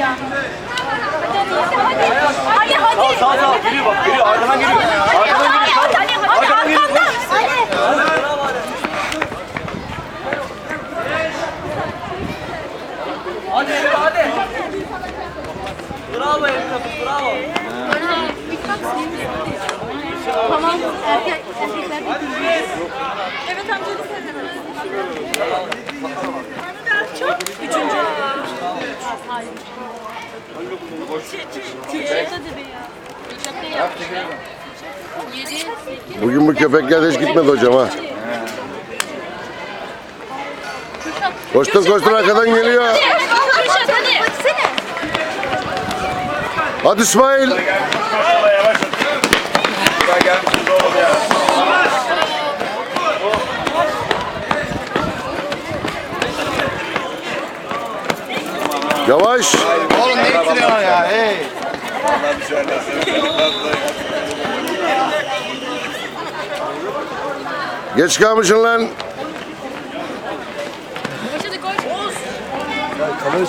ya. Hadi hadi. Sağ sağ geliyor bak geliyor arkadan geliyor. Arkadan geliyor. Hadi hadi Arkadan geliyor. Hadi. Hadi Emre hadi. Bravo Emre bravo. Tamam. Erkek, erkekler Evet amca Çok. Üçüncü. Hayır. Bugün bu köpekler hiç gitmedi hocam ha. Koştur koştur arkadan geliyor. Hadi İsmail. Yavaş. Oğlum ne ittiriyorsun ya? Hey. Vallahi bir şeyler Geç kalmışsın lan.